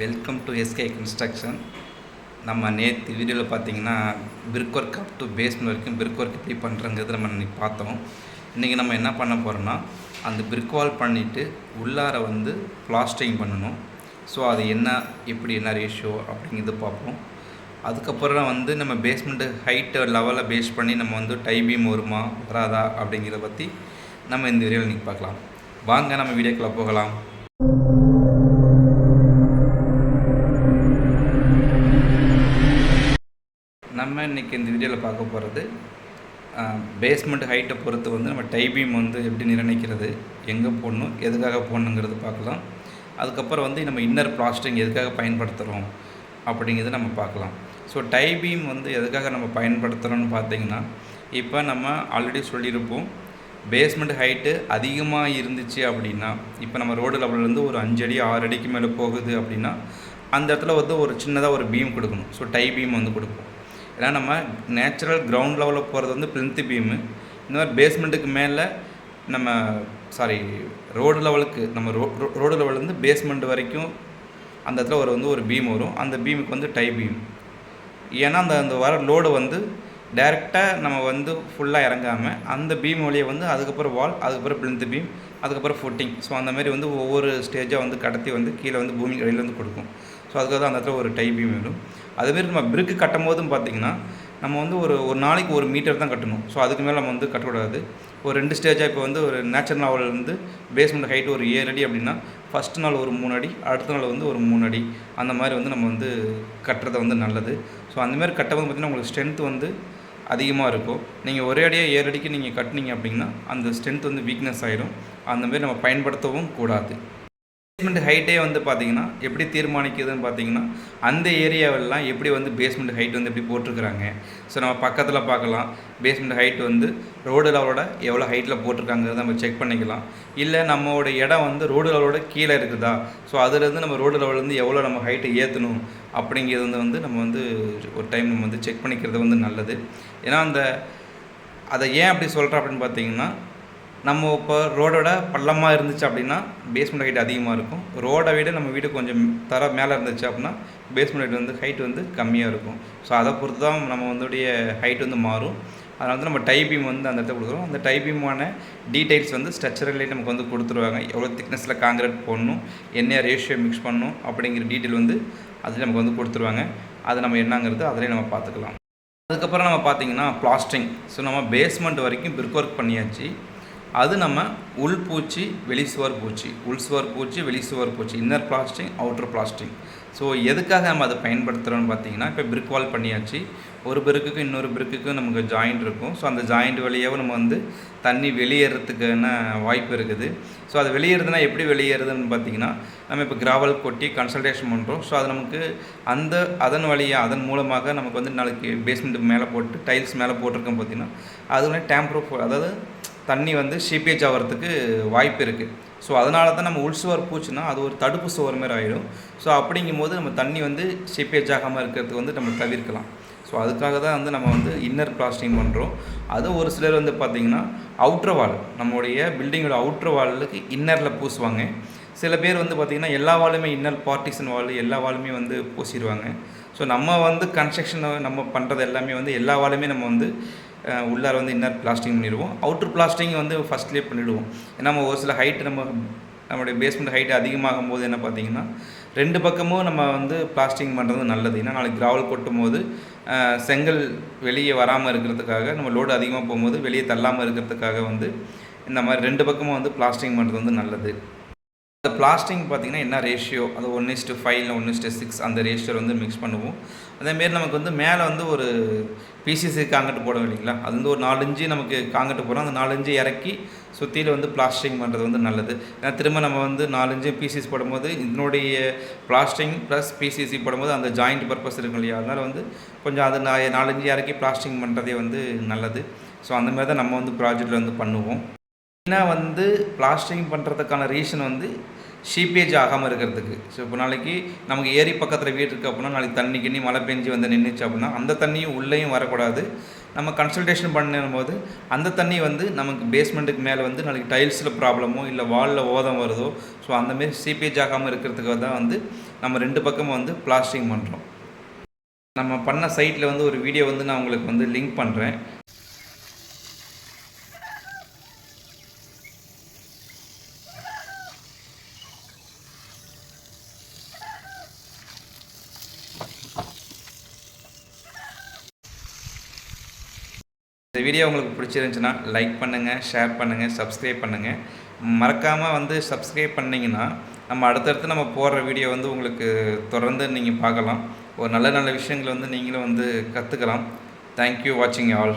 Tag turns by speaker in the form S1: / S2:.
S1: Welcome to SK construction நம்ம நேற்று வீடியோவில் பார்த்தீங்கன்னா brick work up to basement வரைக்கும் பிரிக் ஒர்க் எப்படி பண்ணுறங்கிறது நம்ம இன்றைக்கி பார்த்தோம். இன்றைக்கி நம்ம என்ன பண்ண போகிறோம்னா அந்த பிரிக் வால் பண்ணிவிட்டு உள்ளார வந்து பிளாஸ்டரிங் பண்ணணும். ஸோ அது என்ன எப்படி என்ன ரேஷியோ அப்படிங்கிறது பார்ப்போம். அதுக்கப்புறம் வந்து நம்ம பேஸ்மெண்ட்டு ஹைட்டு லெவலில் பேஸ் பண்ணி நம்ம வந்து டைபீம் வருமா வராதா அப்படிங்கிறத பற்றி நம்ம இந்த வீடியோவில் இன்றைக்கி பார்க்கலாம். வாங்க நம்ம வீடியோக்குள்ளே போகலாம். நம்ம இன்றைக்கி இந்த வீடியோவில் பார்க்க போகிறது பேஸ்மெண்ட் ஹைட்டை பொறுத்து வந்து நம்ம டைபீம் வந்து எப்படி நிர்ணயிக்கிறது எங்கே போடணும் எதுக்காக போடணுங்கிறது பார்க்கலாம். அதுக்கப்புறம் வந்து நம்ம இன்னர் பிளாஸ்டிங் எதுக்காக பயன்படுத்துகிறோம் அப்படிங்கிறத நம்ம பார்க்கலாம். ஸோ டைபீம் வந்து எதுக்காக நம்ம பயன்படுத்துகிறோம்னு பார்த்தீங்கன்னா இப்போ நம்ம ஆல்ரெடி சொல்லியிருப்போம் பேஸ்மெண்ட் ஹைட்டு அதிகமாக இருந்துச்சு அப்படின்னா இப்போ நம்ம ரோடு லெவல்லேருந்து ஒரு அஞ்சு அடி ஆறு அடிக்கு மேலே போகுது அப்படின்னா அந்த இடத்துல வந்து ஒரு சின்னதாக ஒரு பீம் கொடுக்கணும். ஸோ டை பீம் வந்து கொடுப்போம். ஏன்னா நம்ம நேச்சுரல் கிரவுண்ட் லெவலில் போகிறது வந்து பிளின்த்து பீமு இந்த மாதிரி பேஸ்மெண்ட்டுக்கு மேலே நம்ம சாரி ரோடு லெவலுக்கு நம்ம ரோ ரோடு லெவல்லேருந்து பேஸ்மெண்ட் வரைக்கும் அந்த இடத்துல ஒரு வந்து ஒரு பீம் வரும். அந்த பீமுக்கு வந்து டை பீம் ஏன்னா அந்த அந்த வர லோடு வந்து டைரெக்டாக நம்ம வந்து ஃபுல்லாக இறங்காமல் அந்த பீம் வழியை வந்து அதுக்கப்புறம் வால் அதுக்கப்புறம் பிளிந்து பீம் அதுக்கப்புறம் ஃபுட்டிங் ஸோ அந்த மாதிரி வந்து ஒவ்வொரு ஸ்டேஜாக வந்து கடத்தி வந்து கீழே வந்து பூமி கடையில் வந்து கொடுக்கும். ஸோ அதுக்காக தான் அந்த இடத்துல ஒரு டை பீம் வரும். அதுமாரி நம்ம பிரிக்கு கட்டும் போதும் பார்த்திங்கன்னா நம்ம வந்து ஒரு ஒரு நாளைக்கு ஒரு மீட்டர் தான் கட்டணும். ஸோ அதுக்கு மேலே நம்ம வந்து கட்டக்கூடாது. ஒரு ரெண்டு ஸ்டேஜாக இப்போ வந்து ஒரு நேச்சுரல் லெவலில் இருந்து பேஸ்மெண்ட் ஹைட் ஒரு ஏழு அடி அப்படின்னா ஃபஸ்ட் நாள் ஒரு மூணு அடி அடுத்த நாள் வந்து ஒரு மூணு அடி. அந்த மாதிரி வந்து நம்ம வந்து கட்டுறது வந்து நல்லது. ஸோ அந்தமாதிரி கட்டும்போது பார்த்திங்கன்னா உங்களுக்கு ஸ்ட்ரென்த் வந்து அதிகமாக இருக்கும். நீங்கள் ஒரே அடியாக ஏழு அடிக்கு நீங்கள் கட்டினீங்க அப்படின்னா அந்த ஸ்ட்ரென்த் வந்து வீக்னஸ் ஆகிடும் அந்தமாரி நம்ம பயன்படுத்தவும் கூடாது. பேஸ்மெண்ட் ஹைட்டே வந்து பார்த்தீங்கன்னா எப்படி தீர்மானிக்குதுன்னு பார்த்தீங்கன்னா அந்த ஏரியாவிலலாம் எப்படி வந்து பேஸ்மெண்ட் ஹைட் வந்து எப்படி போட்டிருக்கிறாங்க. ஸோ நம்ம பக்கத்தில் பார்க்கலாம். பேஸ்மெண்ட் ஹைட் வந்து ரோடு லெவலோட எவ்வளோ ஹைட்டில் போட்டிருக்காங்கிறத நம்ம செக் பண்ணிக்கலாம். இல்லை நம்மளோட இடம் வந்து ரோடு லெவலோட கீழே இருக்குதா? ஸோ அதுலேருந்து நம்ம ரோடு லெவலேருந்து எவ்வளோ நம்ம ஹைட்டை ஏற்றணும் அப்படிங்கிறது வந்து வந்து நம்ம வந்து ஒரு டைம் நம்ம வந்து செக் பண்ணிக்கிறது வந்து நல்லது. ஏன்னா அந்த அதை ஏன் அப்படி சொல்கிறேன் அப்படின்னு பார்த்தீங்கன்னா நம்ம இப்போ ரோடோட பள்ளமாக இருந்துச்சு அப்படின்னா பேஸ்மெண்ட் ஹைட் அதிகமாக இருக்கும். ரோடை விட நம்ம வீடு கொஞ்சம் தர மேலே இருந்துச்சு அப்படின்னா பேஸ்மெண்ட் ஹைட் வந்து ஹைட் வந்து கம்மியாக இருக்கும். ஸோ அதை பொறுத்து தான் நம்ம வந்துடைய ஹைட் வந்து மாறும். அதனால வந்து நம்ம டைபீம் வந்து அந்த இடத்துல கொடுக்குறோம். அந்த டை டீட்டெயில்ஸ் டீடைல்ஸ் வந்து ஸ்ட்ரக்சரலே நமக்கு வந்து கொடுத்துருவாங்க. எவ்வளோ திக்னஸில் காங்கிரீட் போடணும் என்ன ரேஷியோ மிக்ஸ் பண்ணணும் அப்படிங்கிற டீட்டெயில் வந்து அதில் நமக்கு வந்து கொடுத்துருவாங்க. அது நம்ம என்னங்கிறது அதிலே நம்ம பார்த்துக்கலாம். அதுக்கப்புறம் நம்ம பார்த்தீங்கன்னா பிளாஸ்டிங் ஸோ நம்ம பேஸ்மெண்ட் வரைக்கும் பிரிக் ஒர்க் பண்ணியாச்சு. அது நம்ம உள் பூச்சி வெளி சுவர் பூச்சி. உள் சுவர் பூச்சி வெளி சுவர் பூச்சி. Inner plastering outer plastering so எதுக்காக நம்ம அதை பயன்படுத்துகிறோம்னு பார்த்தீங்கன்னா இப்போ பிரிக் வால் பண்ணியாச்சு. ஒரு பிரிக்குக்கு இன்னொரு பிரிக்குக்கு நமக்கு ஜாயிண்ட் இருக்கும். ஸோ அந்த ஜாயிண்ட் வழியாகவும் நம்ம வந்து தண்ணி வெளியேறதுக்கான வாய்ப்பு இருக்குது. ஸோ அது வெளியேறதுனா எப்படி வெளியேறுதுன்னு பார்த்தீங்கன்னா நம்ம இப்போ கிராவல் கொட்டி கன்சல்டேஷன் பண்ணுறோம் ஸோ அது நமக்கு அந்த அதன் வழியாக அதன் மூலமாக நமக்கு வந்து நாளைக்கு பேஸ்மெண்ட்டுக்கு மேலே போட்டு டைல்ஸ் மேலே போட்டிருக்கோம் பார்த்தீங்கன்னா அது வந்து டேம்ப்ரூஃப் அதாவது தண்ணி வந்து ஷீப்பேஜ் ஆகிறதுக்கு வாய்ப்பு இருக்குது ஸோ அதனால தான் நம்ம உள் சுவர் பூச்சுன்னா அது ஒரு தடுப்பு சுவர் மாதிரி ஆகிடும் ஸோ அப்படிங்கும்போது நம்ம தண்ணி வந்து ஷீப்பேஜ் ஆகாமல் இருக்கிறதுக்கு வந்து நம்ம தவிர்க்கலாம். ஸோ அதுக்காக தான் வந்து நம்ம வந்து இன்னர் பிளாஸ்டிங் பண்ணுறோம் அது ஒரு சிலர் வந்து பார்த்திங்கன்னா அவுட்ரு வால் நம்மளுடைய பில்டிங்கோட அவுட்ரு வாலுக்கு இன்னரில் பூசுவாங்க. சில பேர் வந்து பார்த்திங்கன்னா எல்லா வாலுமே இன்னர் பார்ட்டிஷன் வால் எல்லா வாலுமே வந்து பூசிடுவாங்க ஸோ நம்ம வந்து கன்ஸ்ட்ரக்ஷனை நம்ம பண்ணுறது எல்லாமே வந்து எல்லா வாலுமே நம்ம வந்து உள்ளார வந்து இன்னர் பிளாஸ்டிங் பண்ணிடுவோம். அவுட்ரு பிளாஸ்டிங் வந்து ஃபஸ்ட்லேயே பண்ணிவிடுவோம் ஏன்னா நம்ம ஒரு சில ஹைட் நம்ம நம்மளுடைய பேஸ்மெண்ட் ஹைட் அதிகமாகும் போது என்ன பார்த்தீங்கன்னா ரெண்டு பக்கமும் நம்ம வந்து பிளாஸ்டிங் பண்ணுறது நல்லது. ஏன்னா நாளைக்கு கிராவல் கொட்டும் போது செங்கல் வெளியே வராமல் இருக்கிறதுக்காக நம்ம லோடு அதிகமாக போகும்போது வெளியே தள்ளாமல் இருக்கிறதுக்காக வந்து இந்த மாதிரி ரெண்டு பக்கமும் வந்து பிளாஸ்டிங் பண்ணுறது வந்து நல்லது. அந்த பிளாஸ்டிங் பார்த்திங்கன்னா என்ன ரேஷியோ அது ஒன் இஸ்ட்டு ஃபைவ் இல்லை ஒன் இஸ்ட்டு சிக்ஸ் அந்த ரேஷியோ வந்து மிக்ஸ் பண்ணுவோம். அதேமாரி நமக்கு வந்து மேலே வந்து ஒரு பிசிசி காங்கட்டு போடும் இல்லைங்களா? அது வந்து ஒரு நாலஞ்சு நமக்கு காங்கட்டு போகிறோம் அந்த நாலஞ்சு இறக்கி சுற்றியில் வந்து பிளாஸ்டிங் பண்ணுறது வந்து நல்லது. ஏன்னா திரும்ப நம்ம வந்து நாலஞ்சு பிசிசி போடும்போது இதனுடைய பிளாஸ்டிங் ப்ளஸ் பிசிசி போடும்போது அந்த ஜாயிண்ட் பர்பஸ் இருக்கும் இல்லையா? அதனால் வந்து கொஞ்சம் அது நான் நாலஞ்சு இறக்கி பிளாஸ்டிங் பண்ணுறதே வந்து நல்லது. ஸோ அந்த மாதிரி தான் நம்ம வந்து ப்ராஜெக்டில் வந்து பண்ணுவோம். மெயினாக வந்து பிளாஸ்டிங் பண்ணுறதுக்கான ரீசன் வந்து ஷீப்பேஜ் ஆகாமல் இருக்கிறதுக்கு. ஸோ இப்போ நாளைக்கு நமக்கு ஏரி பக்கத்தில் வீடு இருக்குது அப்படின்னா நாளைக்கு தண்ணி கிண்ணி மழை பெஞ்சு வந்து நின்றுச்சு அப்படின்னா அந்த தண்ணியும் உள்ளேயும் வரக்கூடாது. நம்ம கன்சல்டேஷன் பண்ணும்போது அந்த தண்ணி வந்து நமக்கு பேஸ்மெண்ட்டுக்கு மேலே வந்து நாளைக்கு டைல்ஸில் ப்ராப்ளமோ இல்லை வாலில் ஓதம் வருதோ ஸோ அந்தமாரி சீப்பேஜ் ஆகாமல் இருக்கிறதுக்கு தான் வந்து நம்ம ரெண்டு பக்கமும் வந்து பிளாஸ்டிங் பண்ணுறோம் நம்ம பண்ண சைட்டில் வந்து ஒரு வீடியோ வந்து நான் உங்களுக்கு வந்து லிங்க் பண்ணுறேன் இந்த வீடியோ உங்களுக்கு பிடிச்சிருந்துச்சுன்னா லைக் பண்ணுங்கள் ஷேர் பண்ணுங்கள் சப்ஸ்கிரைப் பண்ணுங்கள் மறக்காமல் வந்து சப்ஸ்கிரைப் பண்ணிங்கன்னா நம்ம அடுத்தடுத்து நம்ம போடுற வீடியோ வந்து உங்களுக்கு தொடர்ந்து நீங்கள் பார்க்கலாம். ஒரு நல்ல நல்ல விஷயங்களை வந்து நீங்களும் வந்து கற்றுக்கலாம் தேங்க்யூ வாட்சிங் ஆல்